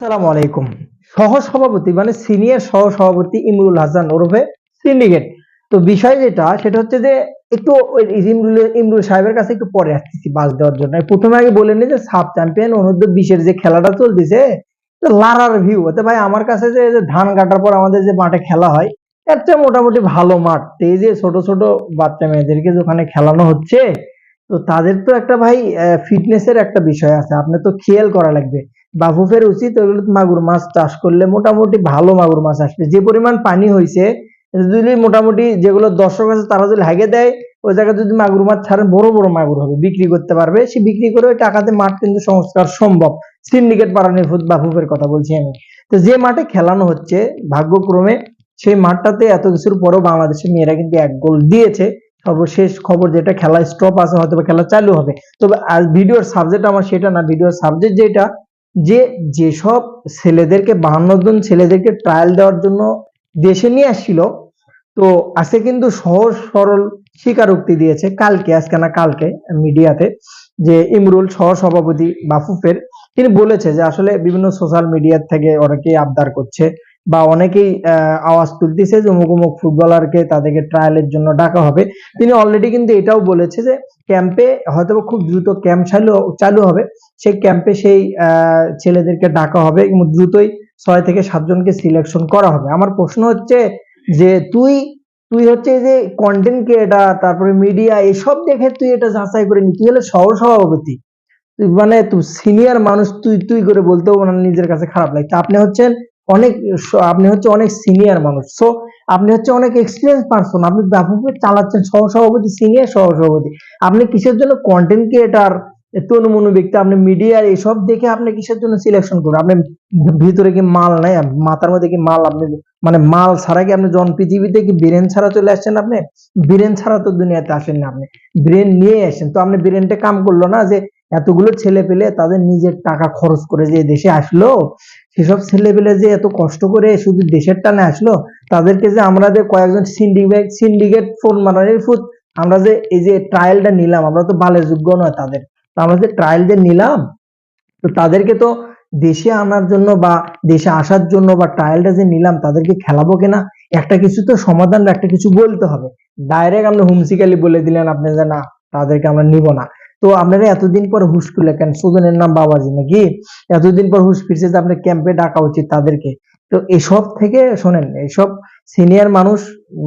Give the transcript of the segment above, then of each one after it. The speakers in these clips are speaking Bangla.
আসসালামু আলাইকুম। সহ সভাপতি মানে সিনিয়র সহ সভাপতি ইমরুল হাসান ওরফে সিন্ডিকেট। তো বিষয় যেটা, সেটা হচ্ছে যে একটু ইমরুল ইমরুল সাহেবের কাছে একটু পরে আসতেছি বাস দেওয়ার জন্য। প্রথমে আগে বলে নি যে সাব চ্যাম্পিয়ন অনূর্ধ্ব বিশের যে খেলাটা চলতেছে তো লারার ভিউ হতে ভাই, আমার কাছে যে ধান কাটার পর আমাদের যে মাঠে খেলা হয়, এর চেয়ে মোটামুটি ভালো মাঠ। এই যে ছোট ছোট বাচ্চা মেয়েদেরকে ওখানে খেলানো হচ্ছে, তো তাদের তো একটা ভাই ফিটনেসের একটা বিষয় আছে। আপনার তো খেয়াল করা লাগবে। বাফুফের উচিত ওইগুলো মাগুর মাছ চাষ করলে মোটামুটি ভালো মাগুর মাছ আসবে। যে পরিমাণ পানি হয়েছে যদি মোটামুটি যেগুলো দর্শক আছে তারা যদি হাগে দেয়, ওই জায়গায় যদি মাগুর মাছ ছাড়েন, বড় বড় মাগুর হবে, বিক্রি করতে পারবে। সে বিক্রি করে ওই টাকাতে মাঠ কিন্তু সংস্কার সম্ভব। সিন্ডিকেট বাড়ানোর বাফুফের কথা বলছি আমি। তো যে মাঠে খেলানো হচ্ছে, ভাগ্যক্রমে সেই মাঠটাতে এত কিছুর পরেও বাংলাদেশের মেয়েরা কিন্তু এক গোল দিয়েছে। সর্বশেষ খবর যেটা খেলা স্টপ আছে হয়তো খেলা চালু হবে। তবে ভিডিওর সাবজেক্ট আমার সেটা না, ভিডিওর সাবজেক্ট যেটা যে যেসব ছেলেদেরকে, বাহান্ন জন ছেলেদেরকে ট্রায়াল দেওয়ার জন্য দেশে নিয়ে আসছিল, তো আজকে কিন্তু সহজ সরল স্বীকারোক্তি দিয়েছে কালকে, আজকে না কালকে মিডিয়াতে, যে ইমরুল সহ সভাপতি বাফুফের। তিনি বলেছে যে আসলে বিভিন্ন সোশ্যাল মিডিয়ার থেকে অনেকেই আবদার করছে বা অনেকেই আওয়াজ তুলতেছে যে অমুক অমুক ফুটবলারকে তাদেরকে ট্রায়ালের জন্য ডাকা হবে। তিনি অলরেডি কিন্তু এটাও বলেছে যে ক্যাম্পে হয়তো খুব দ্রুত ক্যাম্প চালু চালু হবে। সেই ক্যাম্পে সেই ছেলেদেরকে ডাকা হবে এবং দ্রুতই ছয় থেকে সাতজনকে সিলেকশন করা হবে। আমার প্রশ্ন হচ্ছে যে তুই তুই হচ্ছে যে কন্টেন্ট ক্রিয়েটার তারপরে মিডিয়া এসব দেখে তুই এটা যাচাই করে নি, তুই হলে সহ সভাপতি মানে তুই সিনিয়র মানুষ, তুই তুই করে বলতেও নিজের কাছে খারাপ লাগছে আপনি হচ্ছেন অনেক আপনি হচ্ছে অনেক সিনিয়র মানুষ। সো আপনি হচ্ছে অনেক এক্সপিরিয়েন্স পারসন আপনি ব্যাপকভাবে চালাচ্ছেন। সহ সভাপতি সিনিয়র সহ সভাপতি আপনি কিসের জন্য কন্টেন্ট ক্রিয়েটার তনুমনু ব্যক্তি আপনি মিডিয়ার এসব দেখে আপনি কিসের জন্য সিলেকশন করবেন আপনি ভিতরে কি মাল নাই? মাথার মধ্যে কি মাল? আপনি মানে মাল ছাড়া কি আপনি জন পৃথিবীতে কি ব্রেন ছাড়া চলে আসছেন আপনি? ব্রেন ছাড়া তো দুনিয়াতে আসেন না আপনি। ব্রেন নিয়ে আসেন। তো আপনি ব্রেনটা কাম করল না যে এতগুলো ছেলে পেলে তাদের নিজের টাকা খরচ করে যে দেশে আসলো, সেসব ছেলে পেলে যে এত কষ্ট করে শুধু দেশের টানে আসলো, তাদেরকে যে আমরা যে কয়েকজন সিন্ডিকেট সিন্ডিকেট ফোন মারানির ফুট আমরা যে এই যে ট্রায়ালটা নিলাম, আমরা তো বালের যোগ্য নয় তাদের। আমরা যে ট্রায়াল যে নিলাম, তো তাদেরকে তো দেশে আনার জন্য বা দেশে আসার জন্য বা ট্রায়ালটা যে নিলাম, তাদেরকে খেলাবো কিনা একটা কিছু তো সমাধান, একটা কিছু বলতে হবে। ডাইরেক্ট আপনি হুমসিকালি বলে দিলেন আপনি যে না, তাদেরকে আমরা নিব না। তো আপনারা এতদিন পর হুশ করলে কেন? সুজনের নাম বাবাজি নাকি? এতদিন পর হুশ ফিরছে যে আপনার ক্যাম্পে ডাকা উচিত তাদেরকে। তো এসব থেকে শোনেন, এসব সিনিয়র মানুষ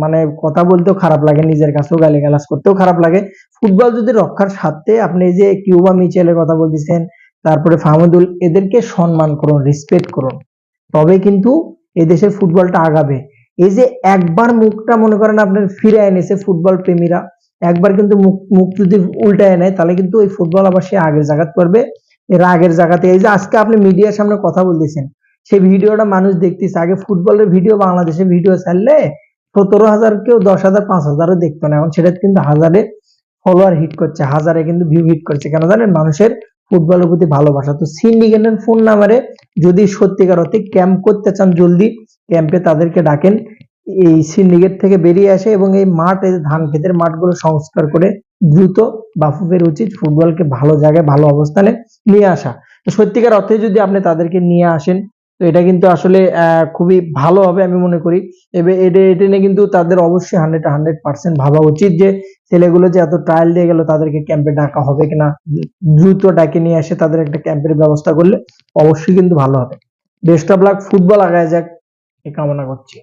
মানে কথা বলতেও খারাপ লাগে, নিজের কাছেও গালিগালাজ করতেও খারাপ লাগে। ফুটবল যদি রক্ষার স্বার্থে আপনি যে কিউবা মিচেলের কথা বলতেছেন, তারপরে ফাহমুদুল, এদেরকে সম্মান করুন রেসপেক্ট করুন। তবে কিন্তু এই দেশের ফুটবলটা আগাবে। এই যে একবার মুখটা মনে করেন আপনার ফিরে এনেছে ফুটবল প্রেমীরা একবার কিন্তু মুখ যদি উল্টায় নেয়, তাহলে কিন্তু ওই ফুটবল আবার সে আগের জায়গাত করবে এর আগের জায়গাতে, এই যে আজকে আপনি মিডিয়ার সামনে কথা বলতেছেন, সেই ভিডিওটা মানুষ দেখতেছে। আগে ফুটবলের ভিডিও বাংলাদেশের ভিডিও ছাড়লে সতেরো হাজার কেউ দশ হাজার, পাঁচ হাজারও দেখতো না। এখন সেটা কিন্তু হাজারে ফলোয়ার হিট করছে, হাজারে কিন্তু ভিউ হিট করছে। কেন জানেন? মানুষের ফুটবলের প্রতি ভালোবাসা। তো সিন্ডিকেটের ফোন নাম্বারে যদি সত্যিকার অর্থে ক্যাম্প করতে চান জলদি ক্যাম্পে তাদেরকে ডাকেন। এই সিন্ডিকেট থেকে বেরিয়ে আসে এবং এই মাঠ ধান ক্ষেতের মাঠগুলো সংস্কার করে দ্রুত বাফুফের উচিত ফুটবলকে ভালো জায়গায়, ভালো অবস্থানে নিয়ে আসা। সত্যিকার অর্থে যদি আপনি তাদেরকে নিয়ে আসেন, তো এটা কিন্তু আসলে খুবই ভালো হবে আমি মনে করি। এবার এটা এটা নিয়ে কিন্তু তাদের অবশ্যই হান্ড্রেড হান্ড্রেড পার্সেন্ট ভাবা উচিত যে ছেলেগুলো যে এত ট্রায়াল দিয়ে গেল, তাদেরকে ক্যাম্পে ডাকা হবে কিনা, দ্রুত ডাকে নিয়ে আসে তাদের একটা ক্যাম্পের ব্যবস্থা করলে অবশ্যই কিন্তু ভালো হবে। বেস্ট অফ লাক ফুটবল আগায় যাক। এ কামনা করছি।